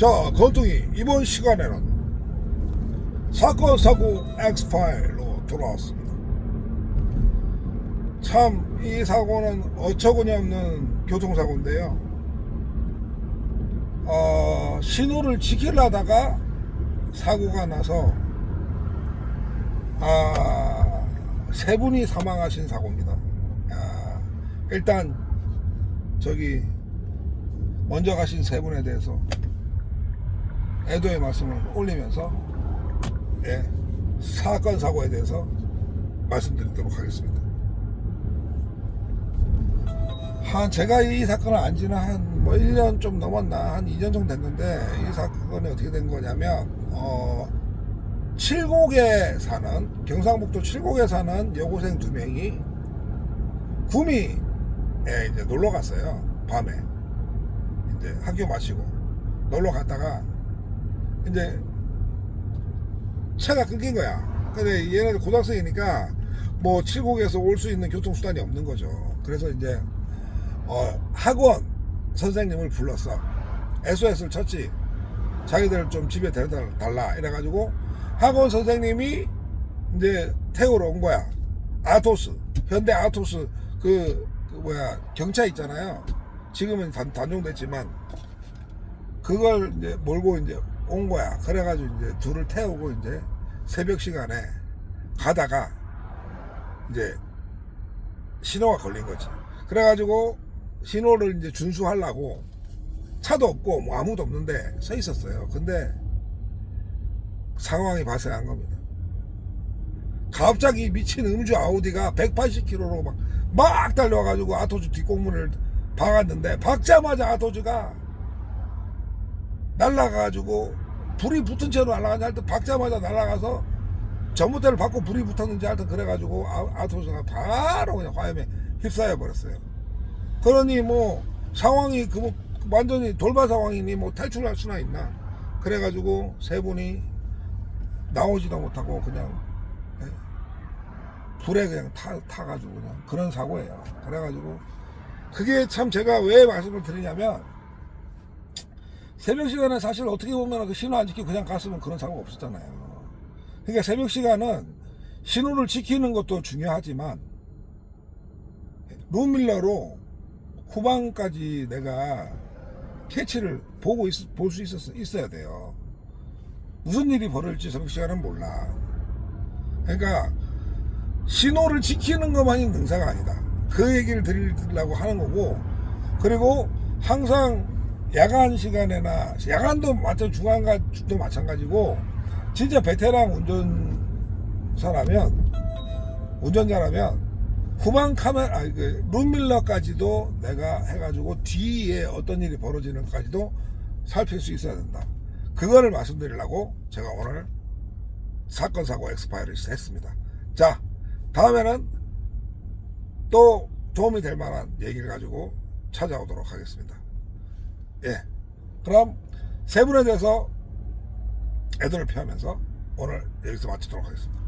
자, 건둥이 이번 시간에는 사건 사고 엑스파일로 돌아왔습니다. 참 이 사고는 어처구니 없는 교통사고인데요. 어, 신호를 지키려다가 사고가 나서 아, 세 분이 사망하신 사고입니다. 아, 일단 저기 먼저 가신 세 분에 대해서 애도의 말씀을 올리면서 예, 사건 사고에 대해서 말씀드리도록 하겠습니다. 한 제가 이 사건을 안 지는 한 뭐 1년 좀 넘었나 한 2년 정도 됐는데 이 사건이 어떻게 된 거냐면 어 칠곡에 사는 경상북도 칠곡에 사는 여고생 두 명이 구미에 이제 놀러 갔어요 밤에 이제 학교 마치고 놀러 갔다가 이제 차가 끊긴 거야. 근데 얘네들 고등학생이니까 뭐 칠곡에서 올 수 있는 교통수단이 없는 거죠. 그래서 이제 어, 학원 선생님을 불렀어. SOS를 쳤지. 자기들 좀 집에 데려다 달라. 이래가지고 학원 선생님이 이제 태우러 온 거야. 아토스. 현대 아토스 그, 그 뭐야 경차 있잖아요. 지금은 단, 단종됐지만 그걸 이제 몰고 이제 온 거야. 그래가지고 이제 둘을 태우고 이제 새벽 시간에 가다가 이제 신호가 걸린 거지. 그래가지고 신호를 이제 준수하려고 차도 없고 뭐 아무도 없는데 서 있었어요. 근데 상황이 발생한 겁니다. 갑자기 미친 음주 아우디가 180km로 막, 막 달려와가지고 아토즈 뒷공문을 박았는데 박자마자 아토즈가 날라가가지고 불이 붙은 채로 날아가냐 할때 박자마자 날아가서 전봇대를 받고 불이 붙었는지 하여튼 그래가지고 아, 아토스가 바로 그냥 화염에 휩싸여 버렸어요. 그러니 뭐 상황이 그 뭐 완전히 돌발 상황이니 뭐 탈출할 수나 있나. 그래가지고 세 분이 나오지도 못하고 그냥 예, 불에 그냥 타, 타가지고 그냥 그런 사고예요. 그래가지고 그게 참 제가 왜 말씀을 드리냐면 새벽 시간에 사실 어떻게 보면 그 신호 안 지키고 그냥 갔으면 그런 사고가 없었잖아요. 그러니까 새벽 시간은 신호를 지키는 것도 중요하지만 룸밀러로 후방까지 내가 캐치를 보고 볼 수 있었, 있어야 돼요. 무슨 일이 벌어질지 새벽 시간은 몰라. 그러니까 신호를 지키는 것만이 능사가 아니다. 그 얘기를 드리려고 하는 거고 그리고 항상 야간 시간에나 야간도 마찬 중간도 마찬가지고 진짜 베테랑 운전사라면 운전자라면 후방 카메라 아니 그 룸밀러까지도 내가 해가지고 뒤에 어떤 일이 벌어지는까지도 살필 수 있어야 된다. 그거를 말씀드리려고 제가 오늘 사건 사고 엑스파일을 했습니다. 자 다음에는 또 도움이 될 만한 얘기를 가지고 찾아오도록 하겠습니다. 예. 그럼 세 분에 대해서 애도를 표하면서 오늘 여기서 마치도록 하겠습니다.